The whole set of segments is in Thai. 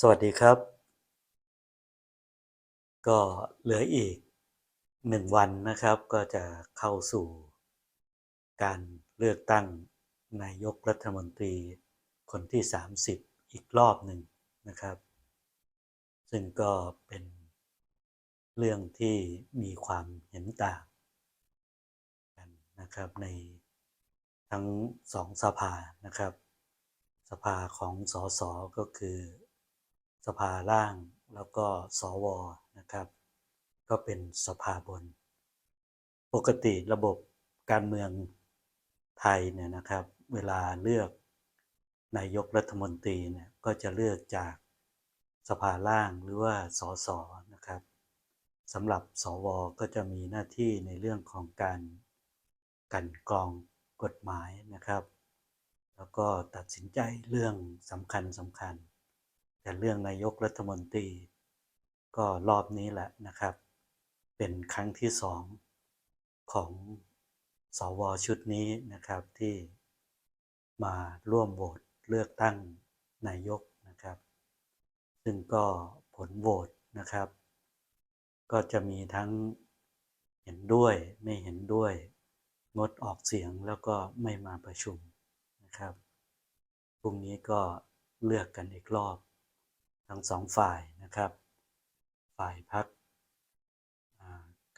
สวัสดีครับ ก็เหลืออีกหนึ่งวันนะครับ ก็จะเข้าสู่การเลือกตั้งนายกรัฐมนตรีคนที่ 30 อีกรอบหนึ่งนะครับ ซึ่งก็เป็นเรื่องที่มีความเห็นต่างกันนะครับในทั้งสองสภานะครับ สภาของสสก็คือ สภาล่างแล้วก็สวนะครับ ก็เป็นสภาบน ปกติระบบการเมืองไทยเนี่ยนะครับ เวลาเลือกนายกรัฐมนตรีเนี่ยก็จะเลือกจากสภาล่างหรือว่าสสนะครับสำหรับสวก็จะมีหน้าที่ในเรื่องของการกันกรองกฎหมายนะครับ แล้วก็ตัดสินใจเรื่องสำคัญสำคัญ แต่เรื่องนายกรัฐมนตรี ก็รอบนี้แหละนะครับ เป็นครั้งที่สองของสวชุดนี้นะครับที่มาร่วมโหวตเลือกตั้งนายกนะครับ ซึ่งก็ผลโหวตนะครับ ก็จะมีทั้งเห็นด้วยไม่เห็นด้วย งดออกเสียงแล้วก็ไม่มาประชุมนะครับพรุ่งนี้ก็เลือกกันอีกรอบ ทั้งสองฝ่ายนะครับ ฝ่ายพัก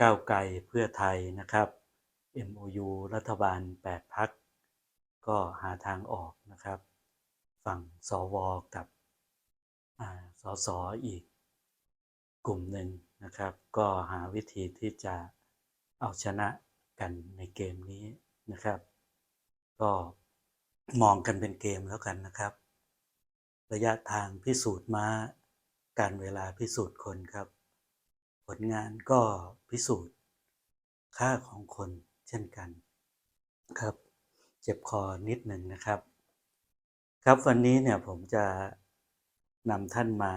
ก้าวไกลเพื่อไทยนะครับ MOU รัฐบาล 8 พัก ก็หาทางออกนะครับ ฝั่งสวกับสสอีกกลุ่มหนึ่งนะครับ ก็หาวิธีที่จะเอาชนะกันในเกมนี้นะครับ ก็มองกันเป็นเกมแล้วกันนะครับ ระยะทางพิสูจน์ม้า การเวลาพิสูจน์คนครับ ผลงานก็พิสูจน์ ค่าของคนเช่นกันครับ เจ็บคอนิดหนึ่งนะครับ ครับวันนี้เนี่ยผมจะนำท่านมา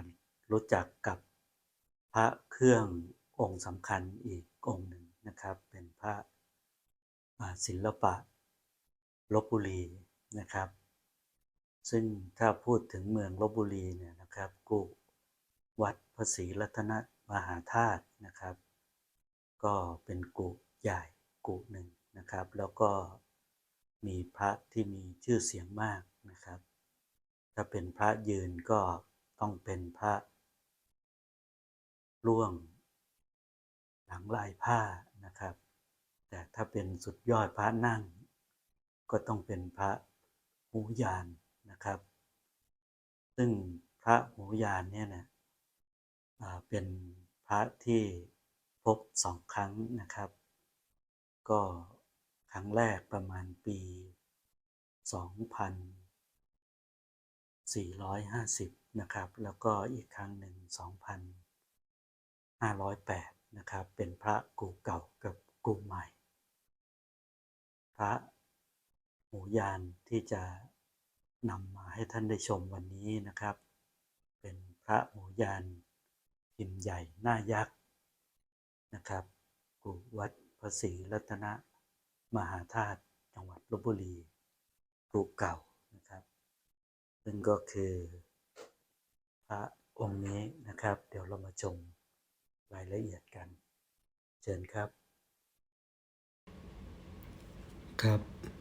ารู้จักกับพระเครื่ององค์สำคัญอีกองค์หนึ่งนะครับ เป็นพระศิลปะลบบุรีนะครับ ซึ่งถ้าพูดถึงเมืองลบบุรีเนี่ยนะครับกูวัดพระศรีรัตนมหาธาตุนะครับ ก็เป็นกุใหญ่กุหนึ่งนะครับ แล้วก็มีพระที่มีชื่อเสียงมากนะครับ ถ้าเป็นพระยืนก็ต้องเป็นพระร่วง หลังลายผ้านะครับ แต่ถ้าเป็นสุดยอดพระนั่ง ก็ต้องเป็นพระหูยาน นะครับ ซึ่งพระหูยานเนี่ยนะอ่าเป็นพระที่พบสองครั้งนะครับ ก็ครั้งแรกประมาณปี 2450 นะครับ แล้วก็อีกครั้งหนึ่ง 2508 นะครับ เป็นพระกูเก่ากับกูใหม่ พระหูยานที่จะ นำมาให้ท่านได้ชมวันนี้นะครับ เป็นพระหูยานพิมพ์ใหญ่หน้ายักษ์นะครับกูวัดพระศรีรัตนมหาธาตุจังหวัดลบบุรีกูเก่านะครับ ซึ่งก็คือพระองค์นี้นะครับ เดี๋ยวเรามาชมรายละเอียดกัน เชิญครับ ครับ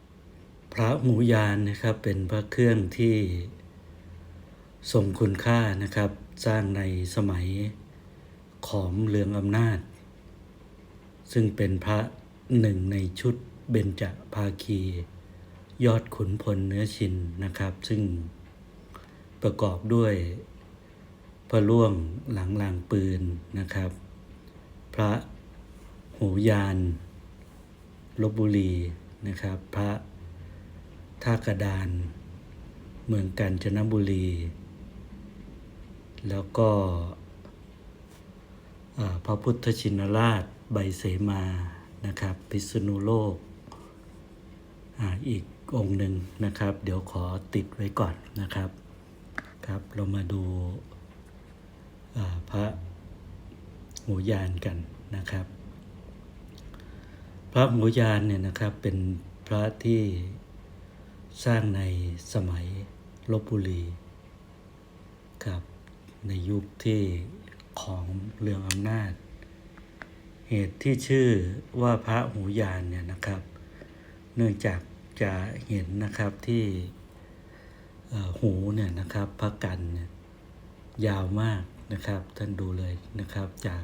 พระหมูยานนะครับเป็นพระเครื่องที่ทรงคุณค่านะครับ สร้างในสมัยขอมเลืองอำนาจ ซึ่งเป็นพระหนึ่งในชุดเบญจภาคี ยอดขุนพลเนื้อชินนะครับ ซึ่งประกอบด้วย พระล่วงหลังลางปืนนะครับ พระหูยานลบบุรีนะครับ พระ ท่ากระดาน เมืองกาญจนบุรี แล้วก็พระพุทธชินราชใบเสมานะครับ พิษณุโลกออีกองค์หนึ่งนะครับ เดี๋ยวขอติดไว้ก่อนนะครับครับ เรามาดูาพระหูยานกันนะครับ พระหูยานเนี่ยนะครับเป็นพระที่ สร้างในสมัยลบบุรีนะครับในยุคที่ของเรืองอำนาจ เหตุที่ชื่อว่าพระหูยานเนี่ยนะครับ เนื่องจากจะเห็นนะครับที่หูเนี่ยนะครับพระกันเนี่ยยาวมากนะครับท่านดูเลยนะครับจาก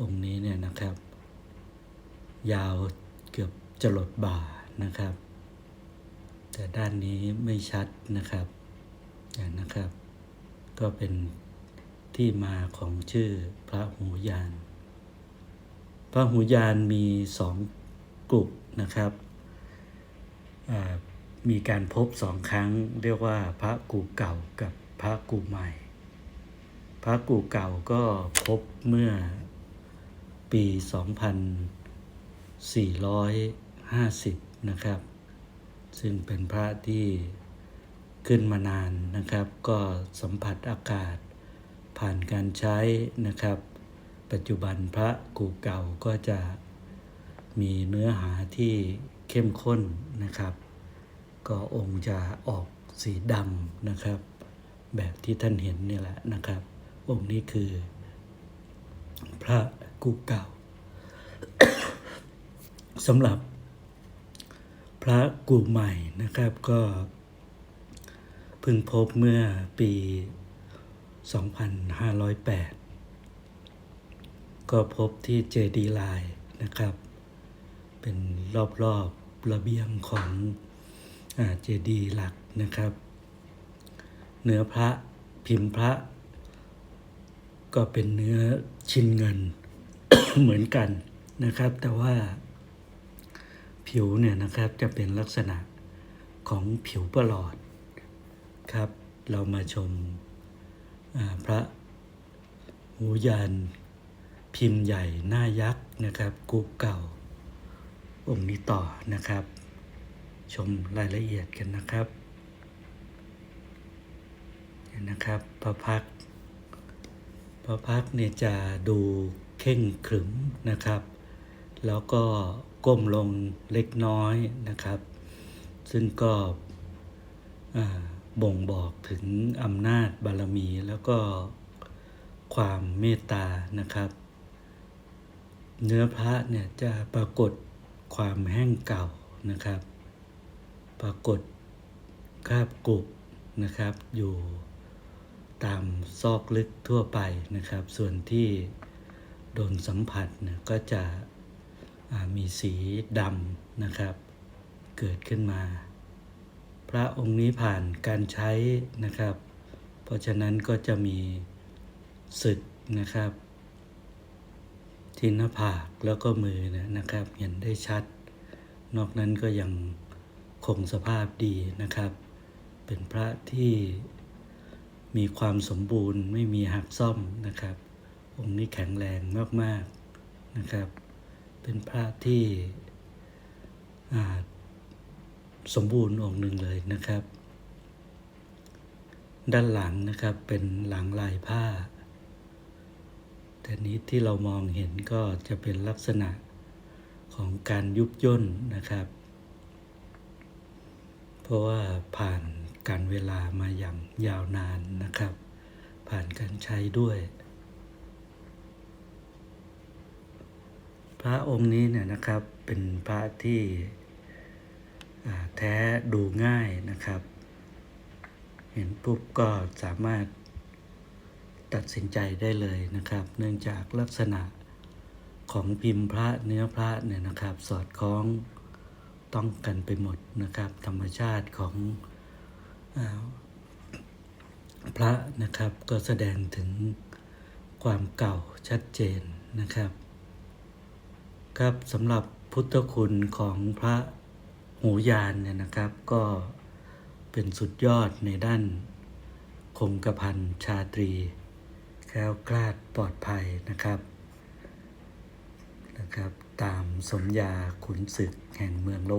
องค์นี้เนี่ยนะครับ ยาวเกือบจะหลดบ่านะครับ แต่ด้านนี้ไม่ชัดนะครับอย่างนะครับ ก็เป็นที่มาของชื่อพระหูยาน พระหูยานมีสองกลุ่มนะครับ มีการพบสองครั้งเรียกว่าพระกูเก่ากับพระกูใหม่ พระกูเก่าก็พบเมื่อปี 2450 นะครับ ซึ่งเป็นพระที่ขึ้นมานานนะครับ ก็สัมผัสอากาศ ผ่านการใช้นะครับ ปัจจุบันพระกูเก่าก็จะมีเนื้อหาที่เข้มข้นนะครับ ก็องค์จะออกสีดำนะครับ แบบที่ท่านเห็นนี่แหละนะครับ องค์นี้คือพระกูเก่าสำหรับ พระกูใหม่นะครับก็เพิ่งพบเมื่อปี 2508 ก็พบที่เจดีย์ลายนะครับ เป็นรอบๆระเบียงของเจดีหลักนะครับ เนื้อพระพิมพ์พระ ก็เป็นเนื้อชิ้นเงินเหมือนกันนะครับ แต่ว่า ผิวเนี่ยนะครับจะเป็นลักษณะของผิวประหลอดครับ เรามาชมาพระหูยานพิมพ์ใหญ่หน้ายักษ์นะครับกุเก่า องค์นี้ต่อนะครับ ชมรายละเอียดกันนะครับนะครับพระพักพระพักเนี่ยจะดูเข่งขรึมนะครับ แล้วก็ก้มลงเล็กน้อยนะครับ ซึ่งก็บ่งบอกถึงอำนาจบารมีแล้วก็ความเมตตานะครับ เนื้อพระเนี่ยจะปรากฏความแห้งเก่านะครับ ปรากฏคราบกรุบนะครับ อยู่ตามซอกลึกทั่วไปนะครับ ส่วนที่โดนสัมผัสเนี่ยก็จะ มีสีดำนะครับ เกิดขึ้นมา พระองค์นี้ผ่านการใช้นะครับ เพราะฉะนั้นก็จะมีสึกนะครับที่หน้าผากแล้วก็มือนยนะครับ เห็นได้ชัด นอกนั้นก็ยังคงสภาพดีนะครับ เป็นพระที่มีความสมบูรณ์ไม่มีหักซ่อมนะครับ องค์นี้แข็งแรงมาก ๆ นะครับ เป็นพระที่สมบูรณ์องค์หนึ่งเลยนะครับ ด้านหลังนะครับเป็นหลังลายผ้า แต่นี้ที่เรามองเห็นก็จะเป็นลักษณะของการยุบย่นนะครับ เพราะว่าผ่านการเวลามาอย่างยาวนานนะครับ ผ่านการใช้ด้วย พระองค์นี้เนี่ยนะครับเป็นพระที่แท้ดูง่ายนะครับ เห็นปุ๊บก็สามารถตัดสินใจได้เลยนะครับ เนื่องจากลักษณะของพิมพ์พระเนื้อพระเนี่ยนะครับ สอดคล้องต้องกันไปหมดนะครับ ธรรมชาติของอพระนะครับก็แสดงถึงความเก่าชัดเจนนะครับ ครับสำหรับพุทธคุณของพระหูยานเนี่ยนะครับ ก็เป็นสุดยอดในด้านคงกระพันชาตรี แคล้วคลาดปลอดภัยนะครับนะครับตามสมญาขุนศึกแห่งเมืองโล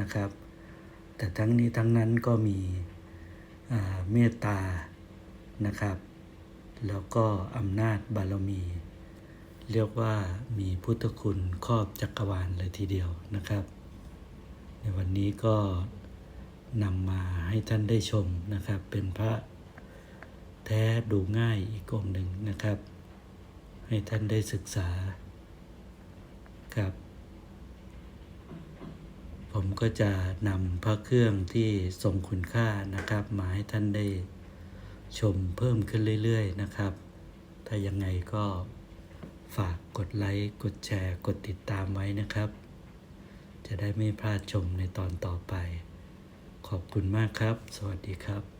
นะครับ แต่ทั้งนี้ทั้งนั้นก็มีเมตตานะครับ แล้วก็อำนาจบารมี เรียกว่ามีพุทธคุณครอบจักรวาลเลยทีเดียวนะครับ ในวันนี้ก็นำมาให้ท่านได้ชมนะครับ เป็นพระแท้ดูง่ายอีกองหนึ่งนะครับ ให้ท่านได้ศึกษาครับ ผมก็จะนำพระเครื่องที่ทรงคุณค่านะครับ มาให้ท่านได้ชมเพิ่มขึ้นเรื่อย ๆ นะครับ ถ้ายังไงก็ ฝากกดไลค์ กดแชร์ กดติดตามไว้นะครับ จะได้ไม่พลาดชมในตอนต่อไป ขอบคุณมากครับ สวัสดีครับ